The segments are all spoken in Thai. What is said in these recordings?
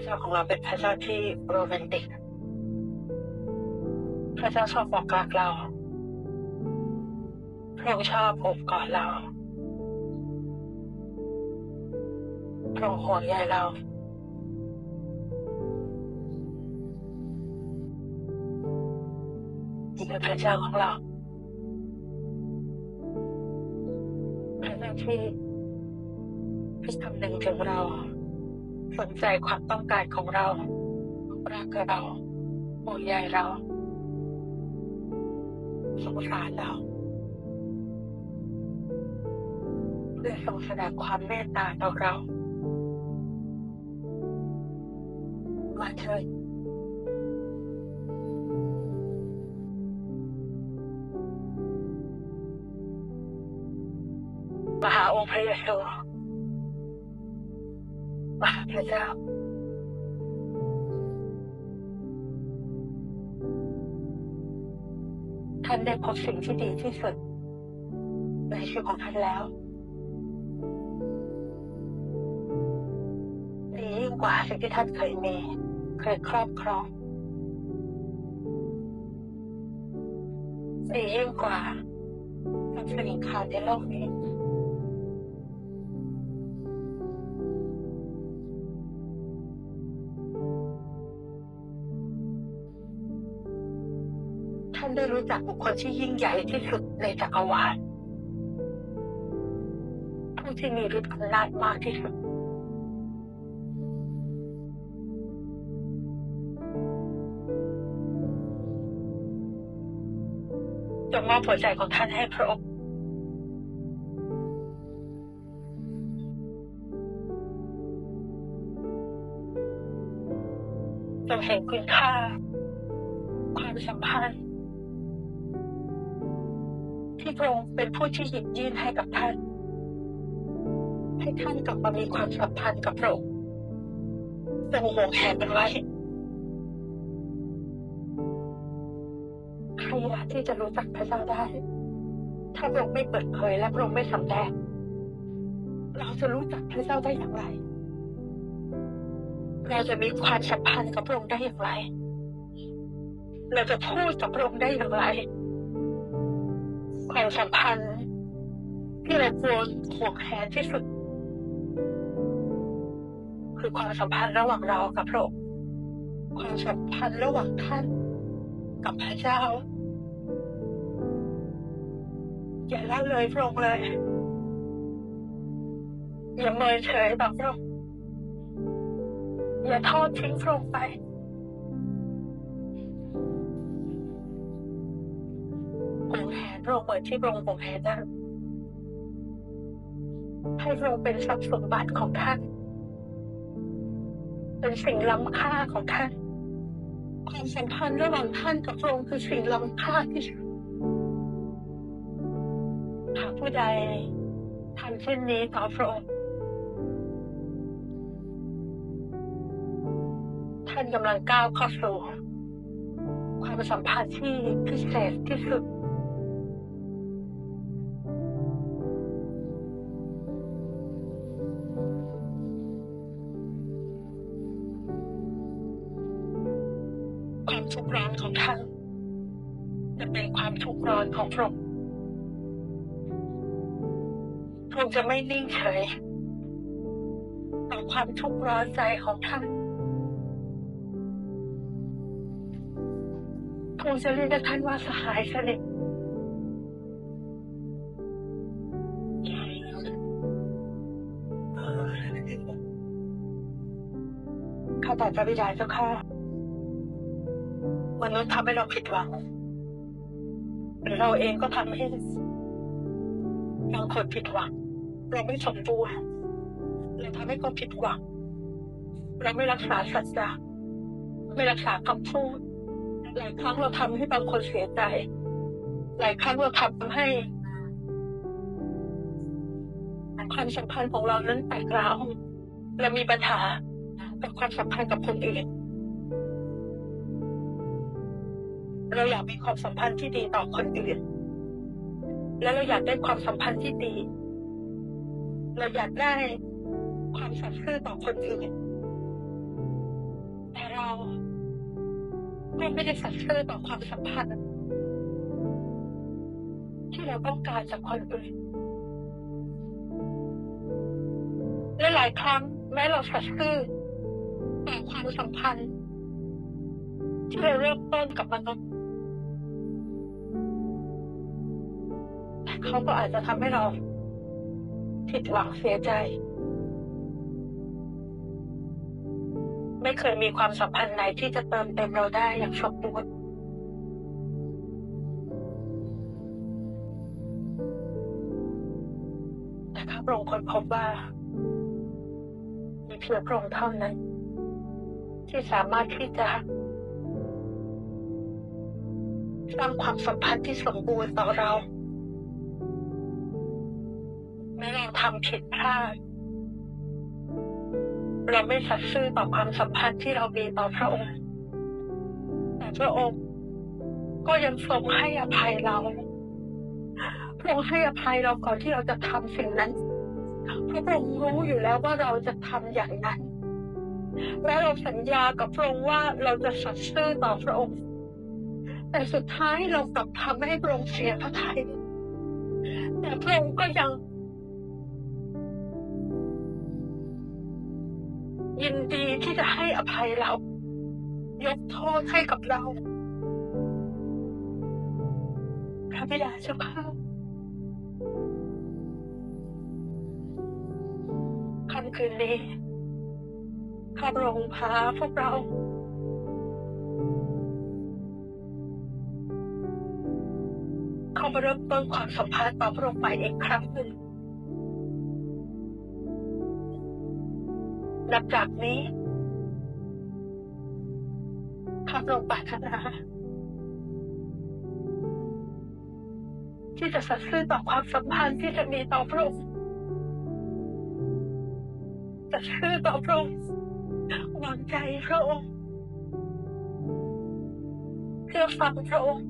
ระเจ้าของเราเป็นพระเจ้าที่โรแมนติก พระเจ้าชอบบอกรักเรา พระองค์ชอบอบกอดเรา พระองค์ห่วงใยเรานี่คือพระเจ้าของเราพระเจ้าที่ที่คำนึงถึงเรา สนใจความต้องการของเรา รักเราห่วงใยเราสงสารเราเพื่อทรงแสดงความเมตตาต่อเรา มาเถิดมหาองค์พระเยซูมาหา พระเจ้าท่านได้พบสิ่งที่ดีที่สุด ในชีวิตของท่านแล้วดียิ่งกว่าสิ่งที่ท่านเคยมี เคยครอบครองดียิ่งกว่าทรัพย์สินขาดในโลกนี้ คคลที่ยิ่งใหญ่ที่สุดในจักรวาลผู้ที่มีฤทธิ์อำนาจมากที่สุดจงมอบหัวใจของท่านให้พระองค์จงเห็นคุณค่า ความสัมพันธ์ ที่พระองค์เป็นผู้ที่หยิบยื่นให้กับท่าน ให้ท่านกลับมามีความสัมพันธ์กับพระองค์จงห่วงแหนมันไว้ใครที่จะรู้จักพระเจ้าได้ ถ้าพระองค์ไม่เปิดเผยและพระองค์ไม่สำแดงเราจะรู้จักพระเจ้าได้อย่างไร เราจะมีความสัมพันธ์กับพระองค์ได้อย่างไร เราจะพูดกับพระองค์ได้อย่างไร ความสัมพันธ์ ที่เราควรห่วงแหนที่สุด คือความสัมพันธ์ระหว่างเรากับพระองค์ความสัมพันธ์ระหว่างท่าน กับพระเจ้า อย่าละเลยพระองค์เลย อย่าเมินเฉยต่อพระองค์อย่าทอดทิ้งพระองค์ไป พระองค์เหมือนที่พระองค์ห่วงแหนนั้นให้พระองค์เป็นทรัพย์สมบัติของท่าน เป็นสิ่งล้ำค่าของท่านความสัมพันธ์ระหว่างท่านกับพระองค์คือสิ่งล้ำค่าที่สุดหากผู้ใดทำเช่นนี้ต่อพระองค์ท่านกำลังก้าวเข้าสู่ความสัมพันธ์ที่พิเศษที่สุด ความทุกข์ร้อนของท่าน จะเป็นความทุกข์ร้อนของพระองค์พระองค์จะไม่นิ่งเฉยต่อความทุกข์ร้อนใจของท่านพระองค์จะเรียกท่านว่าสหายสนิทข้าแต่พระบิดาเจ้าค่ะ มนุษย์ทำให้เราผิดหวัง หรือเราเองก็ทำให้บางคนผิดหวัง เราไม่สมบูรณ์เราทำให้คนผิดหวัง เราไม่รักษาสัจจะไม่รักษาคำพูดหลายครั้งเราทำให้บางคนเสียใจ หลายครั้งเราทำให้ความสัมพันธ์ของเรานั้นแตกร้าวและมีปัญหากับความสัมพันธ์กับคนอื่น เราอยากมีความสัมพันธ์ที่ดีต่อคนอื่น และเราอยากได้ความสัมพันธ์ที่ดี เราอยากได้ความสัตย์ซื่อต่อคนอื่น แต่เราก็ไม่ได้สัตย์ซื่อต่อความสัมพันธ์ที่เราต้องการจากคนอื่นและหลายครั้งแม้เราสัตย์ซื่อต่อความสัมพันธ์ที่เราเริ่มต้นกับมนุษย์ เขาก็อาจจะทำให้เราผิดหวังเสียใจ ไม่เคยมีความสัมพันธ์ไหนที่จะเติมเต็มเราได้อย่างสมบูรณ์แต่พระองค์ค้นพบว่า มีเพียงพระองค์เท่านั้น ที่สามารถที่จะสร้างความสัมพันธ์ที่สมบูรณ์ต่อเรา ทำผิดพลาด เราไม่สัตย์ซื่อต่อความสัมพันธ์ที่เรามีต่อพระองค์ แต่พระองค์ก็ยังทรงให้อภัยเรา พระองค์ให้อภัยเราก่อนที่เราจะทำสิ่งนั้นเพราะพระองค์รู้อยู่แล้วว่าเราจะทำอย่างนั้น และเราสัญญากับพระองค์ว่าเราจะสัตย์ซื่อต่อพระองค์ แต่สุดท้ายเรากลับทำให้พระองค์เสียพระทัยแต่พระองค์ก็ยัง ยินดีที่จะให้อภัยเรา ยกโทษให้กับเรา พระบิดาเจ้าค่ะค่ำคืนนี้ข้าพระองค์พาพวกเราเข้ามาเริ่มต้นความสัมพันธ์ต่อพระองค์ใหม่อีกครั้งหนึ่ง นับจากนี้ข้าพระองค์ปรารถนา ที่จะสัตย์ซื่อต่อความสัมพันธ์ที่จะมีต่อพระองค์สัตย์ซื่อต่อพระองค์วางใจพระองค์เพื่อฟังพระองค์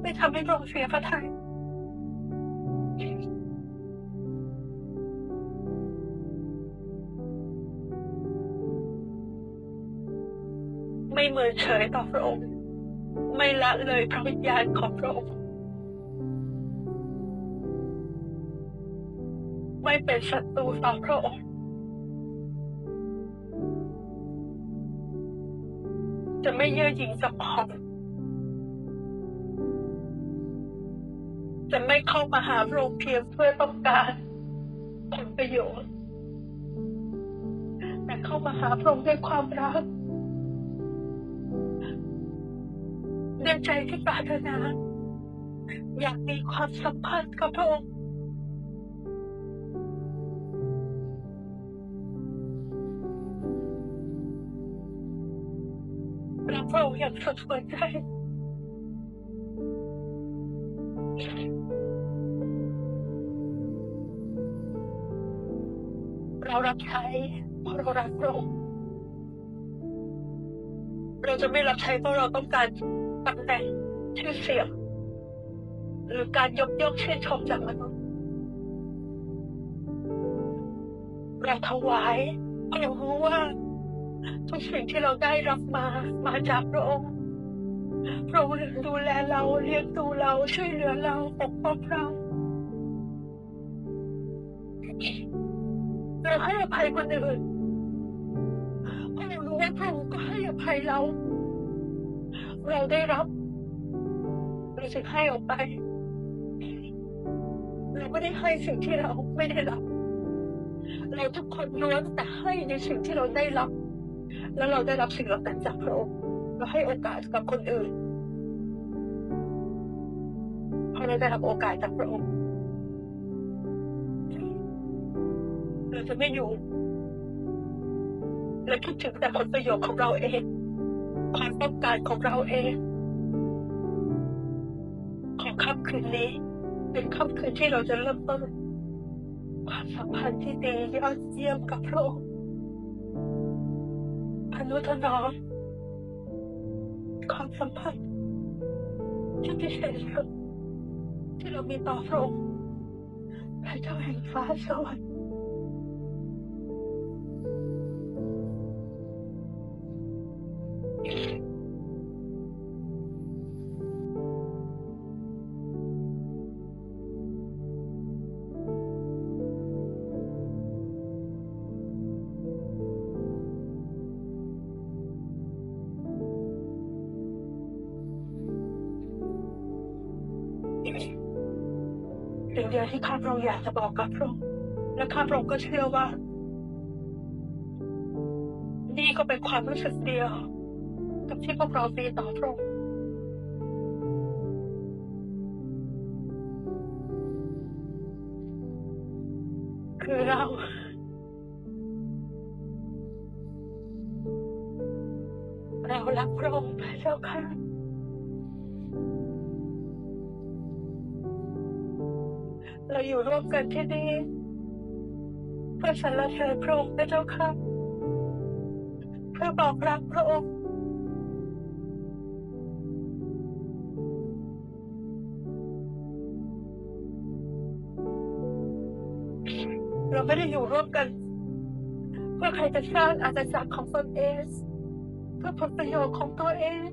ไม่ทำให้พระองค์เสียพระทัย เมินเฉยต่อพระองค์ ไม่ละเลยพระวิญญาณของพระองค์ ไม่เป็นศัตรูต่อพระองค์ จะไม่เย่อหยิ่งจำพองจะไม่เข้ามาหาพระองค์เพียงเพื่อต้องการผลประโยชน์ แต่เข้ามาหาพระองค์ด้วยความรัก ด้วยใจที่ปรารถนาอยากมีความสัมพันธ์กับพระองค์รักพระองค์อย่างสุดหัวใจเรารับใช้เพราะเรารักพระองค์เราจะไม่รับใช้เพราะเราต้องการ ตำแหน่งชื่อเสียงหรือการยกย่องชื่นชมจากมนุษย์เราถวายเพรารารู้ว่า ทุกสิ่งที่เราได้รับมามาจากพระองค์พระองค์ดูแลเราเลี้ยงดูเราช่วยเหลือเราปกป้องเราเราให้อภัยคนอื่นเพราะเรารู้ว่าพระองค์ก็ให้อภัยเรา เราได้รับเราจึงให้ออกไปเราไม่ได้ให้สิ่งที่เราไม่ได้รับ เราทุกคนล้วนแต่ให้ในสิ่งที่เราได้รับ แล้วเราได้รับสิ่งเหล่านั้นจากพระองค์เราให้โอกาสกับคนอื่นพราะเราได้รับโอกาสจากพระองค์เราจะไม่อยู่และคิดถึงแต่ผลประโยชน์ของเราเอง ความต้องการของเราเอง ของค่ำคืนนี้ เป็นค่ำคืนที่เราจะเริ่มต้นความสัมพันธ์ที่ดียอดเยี่ยมกับพระองค์อนุถนอมความสัมพันธ์ที่พิเศษที่เรามีต่อพระองค์พระเจ้าแห่งฟ้าสวรรค์ เดียวที่ข้าพระองค์อยากจะบอกกับพระองค์และข้าพระองค์ก็เชื่อว่า นี่ก็เป็นความรู้สึกเดียว กับที่พวกเรามีต่อพระองค์คือเราเรารักพระองค์พระเจ้าค่ะ เราอยู่ร่วมกันที่นี่เพื่อสรรเสริญพระองค์พระเจ้าค่ะ เพื่อบอกรักพระองค์เราไม่ได้อยู่ร่วมกัน เพื่อใครจะสร้างอาณาจักรของตนเองเพื่อผลประโยชน์ของตัวเอง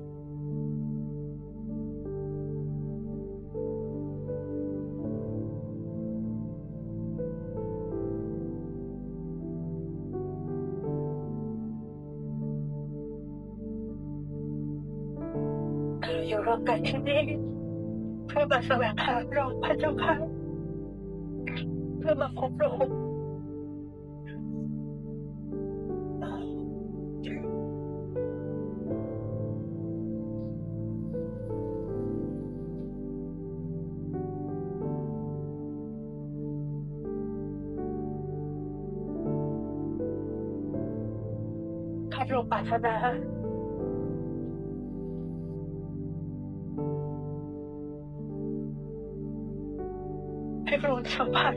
วมกันที่นี่เพื่อมาแสวงหาพระองค์พระเจ้าค่ะเพื่อมาพบพระองค์ข้าพระองค์ปรารถนา ให้ระองสัมผัส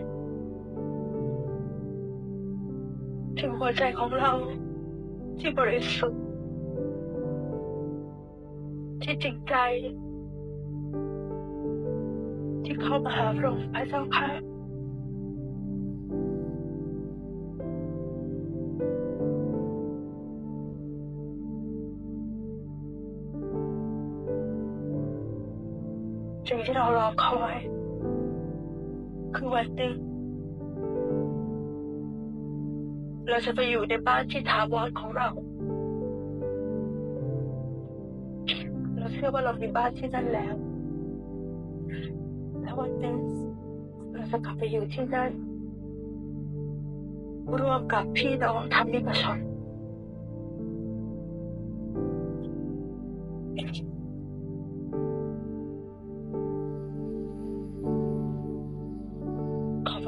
ถึงหัวใจของเราที่บริสุทธิ์ที่จริงใจ ที่เข้ามาหาพระองค์พระเจ้าค่ะสิ่งที่เรารอคอย วันหนึ่ง เราจะไปอยู่ในบ้านที่ถาวรของเรา เราเชื่อว่าเรามีบ้านที่นั่นแล้ว และวันหนึ่งเราจะกลับไปอยู่ที่นั่นร่วมกับพี่น้องทำนิปชน